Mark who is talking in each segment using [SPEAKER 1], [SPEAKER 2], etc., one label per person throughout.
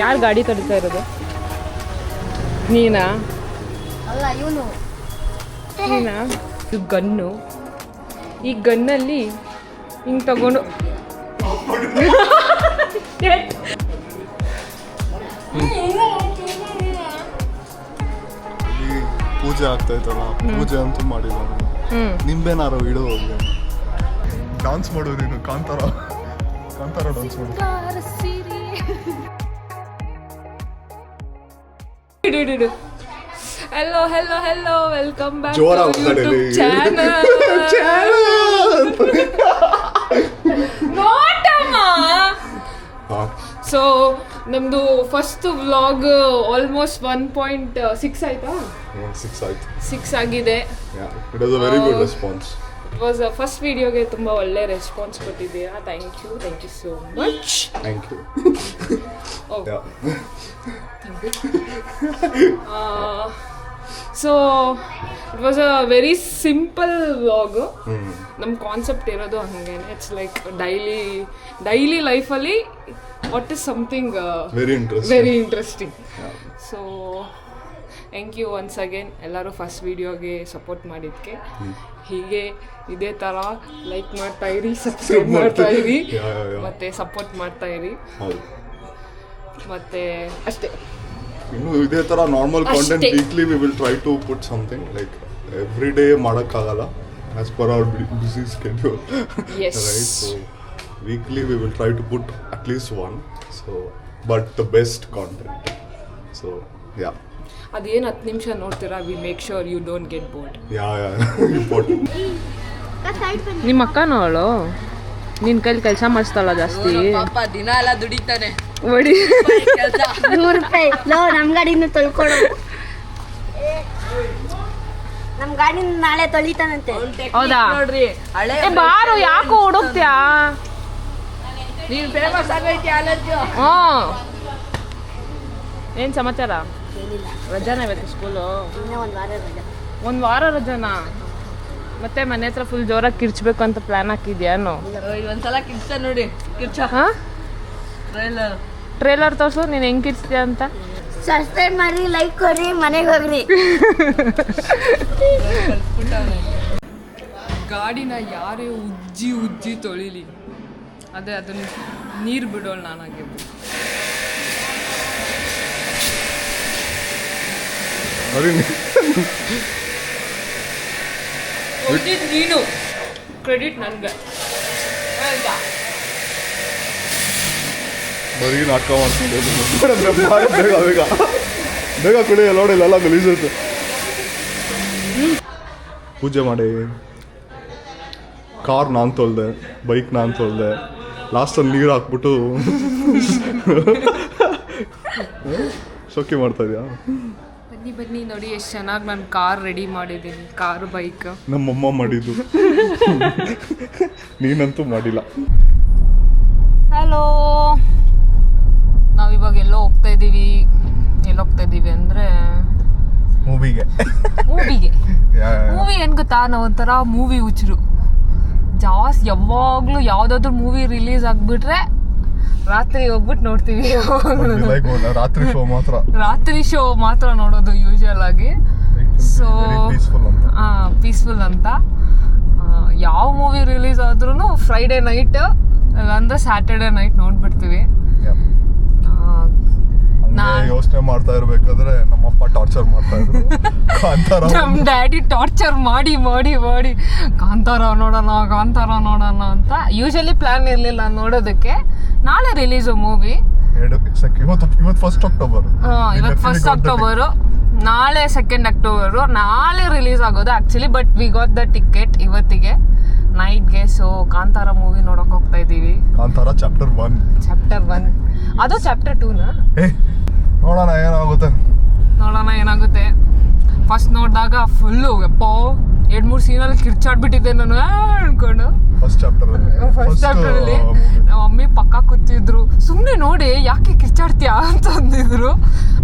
[SPEAKER 1] ಯಾರು ಗಾಡಿ ತಡಿತಾ ಇರೋದು? ನೀನಾ?
[SPEAKER 2] ಅಲ್ಲ ಇವನು.
[SPEAKER 1] ನೀನಾ? ಇದು ಗನ್ನು. ಈ ಗನ್ನಲ್ಲಿ ಹಿಂಗ್ ತಗೊಂಡು
[SPEAKER 3] ಈ ಪೂಜೆ ಆಗ್ತಾ ಇತ್ತಲ್ಲ ಪೂಜೆ ಅಂತೂ ಮಾಡಿಲ್ಲ ನಿಂಬೆನಾರು ಇಡು ಹೋಗಿ ಡಾನ್ಸ್ ಮಾಡೋರು ಕಾಂತಾರ. ಕಾಂತಾರ ಡಾನ್ಸ್ ಮಾಡು
[SPEAKER 1] hello hello hello welcome back
[SPEAKER 3] ಜೋರಾಗಿ ಚಾನಲ್
[SPEAKER 1] ನೋಟಮ್ಮ. ಸೊ ನಮ್ದು first vlog almost one point six ಆಯ್ತಾ?
[SPEAKER 3] ಸಿಕ್ಸ್ ಆಯ್ತು.
[SPEAKER 1] ಸಿಕ್ಸ್ ಆಗಿದೆ.
[SPEAKER 3] It is a very good response
[SPEAKER 1] was first ವಿಡಿಯೋಗೆ ತುಂಬ ಒಳ್ಳೆ ರೆಸ್ಪಾನ್ಸ್ ಕೊಟ್ಟಿದ್ದೀರಾ thank you thank you so much
[SPEAKER 3] thank you
[SPEAKER 1] so it was a very simple vlog ನಮ್ಮ concept ಇರೋದು ಹಾಗೇನೆ. ಇಟ್ಸ್ ಲೈಕ್ ಡೈಲಿ ಡೈಲಿ ಲೈಫಲ್ಲಿ what is something
[SPEAKER 3] very
[SPEAKER 1] interesting so thank you once again ಎಲ್ಲರೂ first ವಿಡಿಯೋಗೆ support ಮಾಡಿದ್ದಕ್ಕೆ ಹೀಗೆ ಇದೇ ಥರ ಲೈಕ್ ಮಾಡ್ತಾ ಇರಿ ಸಬ್ಸ್ಕ್ರೈಬ್ ಮಾಡ್ತಾ ಇರಿ. ಮತ್ತೆ ಸಪೋರ್ಟ್ ಮಾಡ್ತಾ ಇರಿ.
[SPEAKER 3] ಹೌದು.
[SPEAKER 1] ಮತ್ತೆ ಅಷ್ಟೇ.
[SPEAKER 3] ಇನ್ನು ಇದೇ ಥರ normal content. Weekly we will try to put something like every day ಮಾಡೋಕ್ಕಾಗಲ್ಲ as per our busy schedule. Right so weekly we will try to put at least one so but the best content so yeah
[SPEAKER 1] ಅದೇನು ಹತ್ತು ನಿಮಿಷ ನೋಡ್ತೀರಾ? We make sure you don't get bored
[SPEAKER 3] yeah yeah important
[SPEAKER 1] ನಿಮ್ಮ ಅಕ್ಕನೂ ಅವಳು? ನಿನ್ನ ಕೈಲಿ ಕೆಲಸ ಮಾಡಿಸ್ತಾಳ ಜಾಸ್ತಿ?
[SPEAKER 2] ಪಾಪ ದಿನ ಎಲ್ಲ ದುಡಿತಾನೆ.
[SPEAKER 1] ಒಡಿ
[SPEAKER 2] ಕೆಲಸ.
[SPEAKER 4] ನೂರು ರೂಪಾಯಿ. ಲೋ ನಮ್ಮ ಗಾಡಿನ ತೊಳ್ಕೊಡು. ನಮ್ಮ ಗಾಡಿನ ನಾಳೆ ತೊಳಿತಾನಂತೆ.
[SPEAKER 1] ಹೌದಾ?
[SPEAKER 2] ನೋಡ್ರಿ ಹಳೆ
[SPEAKER 1] ಬಾರು ಯಾಕೋ ಹುಡುಕ್ತ್ಯಾ
[SPEAKER 2] ನೀನು ಫೇಮಸ್ ಆಗೈತಿ ಅಲ್ಲಜ್ಜು
[SPEAKER 1] ಹ್ಞೂ ಏನು ಸಮಾಚಾರ? ರಜಾನ ಇವತ್ತು ಸ್ಕೂಲು?
[SPEAKER 4] ಇನ್ನೂ ಒಂದ್ ವಾರ ರಜಾ.
[SPEAKER 1] ಒಂದು ವಾರ ರಜಾನಾ? ಮತ್ತೆ ಮನೆ ಹತ್ರ ಫುಲ್ ಜೋರಾಗಿ ಕಿರ್ಚ್ಬೇಕು ಅಂತ ಪ್ಲಾನ್ ಹಾಕಿದ್ಯಾನು
[SPEAKER 2] ಒಂದ್ಸಲ ಕಿರ್ಚ ನೋಡಿ. ಕಿರ್ಚ.
[SPEAKER 1] ಹಾಂ?
[SPEAKER 2] ಟ್ರೈಲರ್
[SPEAKER 1] ಟ್ರೇಲರ್ ತೋರ್ಸು ನೀನು ಹೆಂಗೆ ಕಿರ್ಚ್ತೀಯ ಅಂತ?
[SPEAKER 4] ಸಬ್ಸ್ಕ್ರೈಬ್ ಮಾಡಿ ಲೈಕ್ ಕೊಡಿ ಮನೆಗೆ ಹೋಗ್ರಿ.
[SPEAKER 1] ಗಾಡಿನ ಯಾರೇ ಉಜ್ಜಿ ಉಜ್ಜಿ ತೊಳಿಲಿ. ಅದೇ ಅದನ್ನ ನೀರು ಬಿಡೋಳು ನಾನಾಗೆ
[SPEAKER 3] ಬರೀ
[SPEAKER 1] ನೀನು. ಕ್ರೆಡಿಟ್ ನನಗೆ.
[SPEAKER 3] ಬರೀ ನಾಟಕ ಮಾಡ್ಕೊಂಡು ಬೇಗ ಬೇಗ. ಬೇಗ ಕುಡಿ ನೋಡಿ ಎಲ್ಲ ಗಲೀಜೈತೆ ಪೂಜೆ ಮಾಡಿ. ಕಾರ್ ನಾನು ತೊಳ್ದೆ ಬೈಕ್ ನಾನು ತೊಳ್ದೆ. ಲಾಸ್ಟಲ್ಲಿ ನೀರು ಹಾಕ್ಬಿಟ್ಟು ಶೋಕಿ ಮಾಡ್ತಾ ಇದೆಯಾ?
[SPEAKER 1] ಬನ್ನಿ ಬನ್ನಿ ನೋಡಿ ಎಷ್ಟು ಚೆನ್ನಾಗಿ ನಾನು ಕಾರ್ ರೆಡಿ ಮಾಡಿದ್ದೀನಿ ಕಾರ್ ಬೈಕ್
[SPEAKER 3] ನಮ್ಮಮ್ಮ ಮಾಡಿದ್ದು. ನೀನಂತೂ ಮಾಡಿಲ್ಲ.
[SPEAKER 1] ಹಲೋ ನಾವಿವಾಗ ಎಲ್ಲೋ ಹೋಗ್ತಾ ಇದ್ದೀವಿ ಎಲ್ಲ ಹೋಗ್ತಾ ಇದ್ದೀವಿ ಅಂದರೆ?
[SPEAKER 3] ಮೂವಿಗೆ
[SPEAKER 1] ಮೂವಿಗೆ ಮೂವಿ ಏನು ಗೊತ್ತಾ? ನಾವು ಒಂಥರ ಮೂವಿ ಹುಚ್ಚರು. ಜಾಸ್ತಿ ಯಾವಾಗಲೂ ಯಾವುದಾದ್ರೂ ಮೂವಿ ರಿಲೀಸ್ ಆಗಿಬಿಟ್ರೆ ರಾತ್ರಿ ಹೋಗ್ಬಿಟ್ಟು ನೋಡ್ತೀವಿ.
[SPEAKER 3] ರಾತ್ರಿ ಶೋ ಮಾತ್ರ.
[SPEAKER 1] ರಾತ್ರಿ ಶೋ ಮಾತ್ರ ನೋಡೋದು ಯೂಶುವಲ್ ಆಗಿ. ಸೊ
[SPEAKER 3] ಪೀಸ್ಫುಲ್ ಅಂತ.
[SPEAKER 1] ಪೀಸ್ಫುಲ್ ಅಂತ. ಯಾವ ಮೂವಿ ರಿಲೀಸ್ ಆದ್ರೂ ಫ್ರೈಡೇ ನೈಟ್ ಇಲ್ಲಾಂದ್ರೆ ಸ್ಯಾಟರ್ಡೆ ನೈಟ್ ನೋಡ್ಬಿಡ್ತೀವಿ
[SPEAKER 3] Yeah.
[SPEAKER 1] ಆ,
[SPEAKER 3] ಹಂಗೆ
[SPEAKER 1] ನಾನ್-
[SPEAKER 3] ಯೋಚನೆ ಮಾಡ್ತಾ ಇರ್ಬೇಕಾದ್ರೆ ನಮ್ಮಪ್ಪ ಟಾರ್ಚರ್ ಮಾಡ್ತಾ ಇದ್ರು. ಕಾಂತಾರ
[SPEAKER 1] ನಮ್ ಡ್ಯಾಡಿ ಟಾರ್ಚರ್ ಮಾಡಿ ಮಾಡಿ ಮಾಡಿ. ಕಾಂತಾರ ನೋಡೋಣ ಕಾಂತಾರ ನೋಡೋಣ ಅಂತ ಯೂಶಲಿ ಪ್ಲಾನ್ ಇರಲಿಲ್ಲ ನೋಡೋದಕ್ಕೆ. ನಾಳೆ ರಿಲೀಸ್ ಮೂವಿ
[SPEAKER 3] ಇವತ್ತು ಫಸ್ಟ್ ಅಕ್ಟೋಬರ್
[SPEAKER 1] ಇವತ್ತು ಫಸ್ಟ್ ಅಕ್ಟೋಬರು ನಾಳೆ ಸೆಕೆಂಡ್ ಅಕ್ಟೋಬರು ನಾಳೆ ರಿಲೀಸ್ ಆಗೋದು actually but we got the ticket ಇವತ್ತಿಗೆ. ನೈಟ್ಗೆ ಸೊ ಕಾಂತಾರ ಮೂವಿ ನೋಡಕ್ ಹೋಗ್ತಾ ಇದೀವಿ
[SPEAKER 3] Kantara chapter one
[SPEAKER 1] chapter one ಅದು ಚಾಪ್ಟರ್ ಟೂನಾ
[SPEAKER 3] ನೋಡೋಣ ಏನಾಗುತ್ತೆ.
[SPEAKER 1] ನೋಡೋಣ ಏನಾಗುತ್ತೆ. ಫಸ್ಟ್ ನೋಡಿದಾಗ ಫುಲ್ಲು ಎಪ್ಪೋ ಎರಡು ಮೂರು ಸೀನಲ್ಲಿ ಕಿರ್ಚಾಡ್ಬಿಟ್ಟಿದ್ದೆ ನಾನು ಅನ್ಕೊಂಡು.
[SPEAKER 3] ಫಸ್ಟ್ ಚಾಪ್ಟರ್
[SPEAKER 1] ಫಸ್ಟ್ ಚಾಪ್ಟರಲ್ಲಿ ನಮ್ಮ ಮಮ್ಮಿ ಪಕ್ಕ ಕೂತಿದ್ರು. ಸುಮ್ಮನೆ ನೋಡಿ ಯಾಕೆ ಕಿರ್ಚಾಡ್ತೀಯ ಅಂತ ಅಂದಿದ್ರು.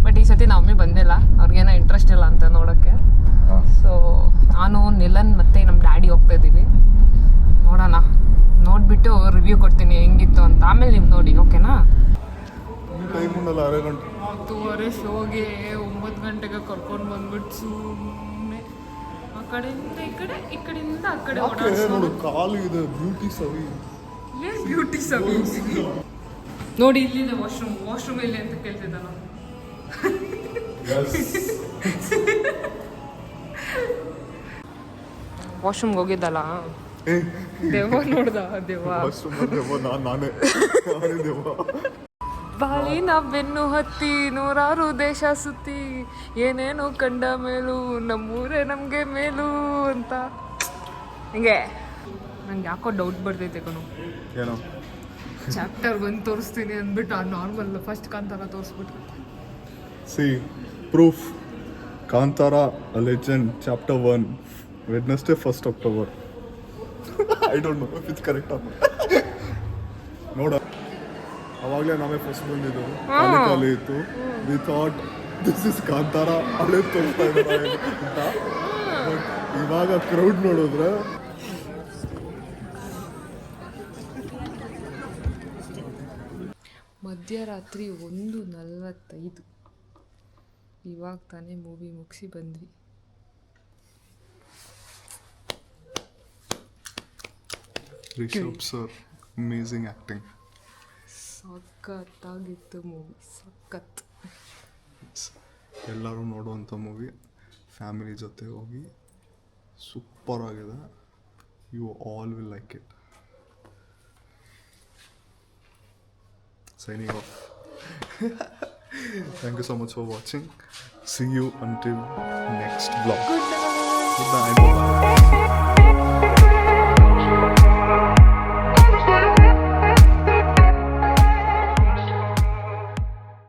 [SPEAKER 1] ಬಟ್ ಈ ಸತಿ ನಮ್ಮ ಮಮ್ಮಿ ಬಂದಿಲ್ಲ. ಅವ್ರಿಗೇನೋ ಇಂಟ್ರೆಸ್ಟ್ ಇಲ್ಲ ಅಂತ ನೋಡೋಕ್ಕೆ. ಸೊ ನಾನು ನಿಲನ್ ಮತ್ತೆ ನಮ್ಮ ಡ್ಯಾಡಿ ಹೋಗ್ತಾ ಇದ್ದೀವಿ. ನೋಡೋಣ. ನೋಡಿಬಿಟ್ಟು ರಿವ್ಯೂ ಕೊಡ್ತೀನಿ ಹೆಂಗಿತ್ತು ಅಂತ. ಆಮೇಲೆ ನೀವು ನೋಡಿ ಓಕೆನಾ
[SPEAKER 3] ಈ ಟೈಮು ಅರೆ ಗಂಟೆ.
[SPEAKER 1] ಹತ್ತುವರೆ ಶೋಗೆ ಒಂಬತ್ತು ಗಂಟೆಗೆ ಕರ್ಕೊಂಡು ಬಂದ್ಬಿಟ್ಟು ಸುಮ್ಮನೆ ಆ ಕಡೆಯಿಂದ ಈ ಕಡೆ ಈ ಕಡೆಯಿಂದ ಆ ಕಡೆ
[SPEAKER 3] ನೋಡು ಕಾಲು ಇದೆ ಬ್ಯೂಟಿ ಸವಿ.
[SPEAKER 1] ಬ್ಯೂಟಿ ಸವಿ? ನೋಡಿ ಇಲ್ಲಿದೆ ವಾಶ್ರೂಮ್ ವಾಶ್ರೂಮ್ ಎಲ್ಲಿ ಅಂತ ಕೇಳ್ತಿದ್ದಾನ ವಾಶ್ರೂಮ್ಗೆ ಹೋಗಿದ್ದಲ್ಲ?
[SPEAKER 3] ಏ.
[SPEAKER 1] ದೆವ್ವ ನೋಡ್ದ ದೆವ್ವ.
[SPEAKER 3] ವಾಶ್ರೂಮ್ ದೆವ್ವ ನಾನು ನಾನೇ. ನಾನೇ ದೆವ್ವ.
[SPEAKER 1] ಬಾಲಿನ ಬೆನ್ನು ಹತ್ತಿ ನೂರಾರು ದೇಶ ಸುತ್ತಿ ಏನೇನು ಕಂಡ ಮೇಲೂ ನಮ್ಮೂರೇ ನಮಗೆ ಮೇಲು ಅಂತ. ಹಿಂಗೆ. ನಂಗೆ ಯಾಕೋ ಡೌಟ್ ಬರ್ತೈತೆ ಕಣು.
[SPEAKER 3] ಏನೋ?
[SPEAKER 1] ಚಾಪ್ಟರ್ ಬಂದು ತೋರಿಸ್ತೀನಿ ಅಂದ್ಬಿಟ್ಟು ಆ normal first Kantara ತೋರಿಸ್ಬಿಟ್ಟು.
[SPEAKER 3] See proof Kantara legend chapter one Wednesday first October I don't know it's correct ನೋಡ. ಅವಾಗಲೇ ನಾವೇ ಫಸ್ಟ್ ಬಂದಿದ್ದು. ಖಾಲಿ ಇತ್ತು. We thought this is Kantara ಹಳೆ ತೋರಿಸ್ತಾ ಇದ್ದಾರೆ ಅಂತ. ಬಟ್ ಇವಾಗ ಕ್ರೌಡ್ ನೋಡಿದ್ರೆ
[SPEAKER 1] ಮಧ್ಯರಾತ್ರಿ ಒಂದು ನಲವತ್ತೈದು. ಇವಾಗ ತಾನೇ ಮೂವಿ ಮುಗಿಸಿ ಬಂದ್ವಿ.
[SPEAKER 3] ರಿಷಬ್ ಸರ್ ಅಮೇಝಿಂಗ್ ಆ್ಯಕ್ಟಿಂಗ್
[SPEAKER 1] ಸಖತ್ತಾಗಿತ್ತು ಮೂವಿ ಸಖತ್.
[SPEAKER 3] ಎಲ್ಲರೂ ನೋಡುವಂಥ ಮೂವಿ ಫ್ಯಾಮಿಲಿ ಜೊತೆ ಹೋಗಿ ಸೂಪರ್ ಆಗಿದೆ. You all will like it signing off thank you so much for watching see you until next blog good night